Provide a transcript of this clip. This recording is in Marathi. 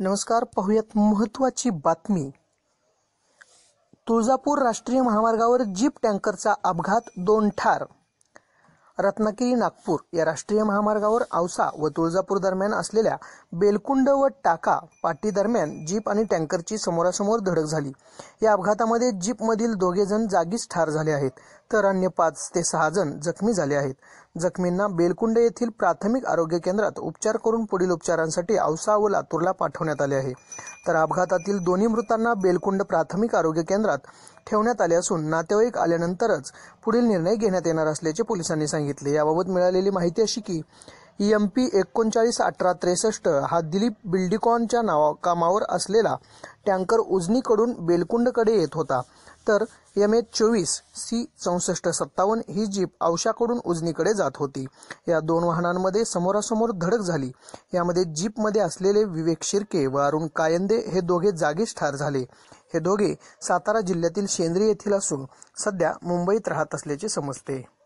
नमस्कार पाहूयात महत्त्वाची बातमी. तुळजापूर राष्ट्रीय महामार्गावर जीप टँकरचा अपघात दोन ठार. रत्नागिरी नागपूर या राष्ट्रीय महामार्गावर औसा व तुळजापूर दरम्यान असलेल्या बेलकुंड व टाका पाटी दरम्यान जीप आणि टँकरची समोरासमोर धडक झाली. या अपघातामध्ये जीपमधील दोघे जण जागीच ठार झाले आहेत. तर अन्य पाच ते सहा जण जखमी झाले आहेत. जखमींना बेलकुंड येथील प्राथमिक आरोग्य केंद्रात उपचार करून पुढील उपचारांसाठी औसा व लातूरला पाठवण्यात आले आहे. तर अपघातातील दोन्ही मृतांना बेलकुंड प्राथमिक आरोग्य केंद्रात ठेवण्यात आले असून नातेवाईक आल्यानंतरच पुढील निर्णय घेण्यात येणार असल्याचे पोलिसांनी सांगितले. याबाबत मिळालेली माहिती अशी की एम पी एकोणचाळीस अठरा त्रेसष्ट हा दिलीप बिल्डिकॉनच्या नावा कामावर असलेला टँकर उजनीकडून बेलकुंडकडे येत होता. तर एम एच चोवीस सी चौसष्ट सत्तावन्न ही जीप औशाकडून उजनीकडे जात होती. या दोन वाहनांमध्ये समोरासमोर धडक झाली. यामध्ये जीपमध्ये असलेले विवेक शिर्के व अरुण कायंदे हे दोघे जागीच ठार झाले. हे दोघे सातारा जिल्ह्यातील शेंद्री येथील असून सध्या मुंबईत राहत असल्याचे समजते.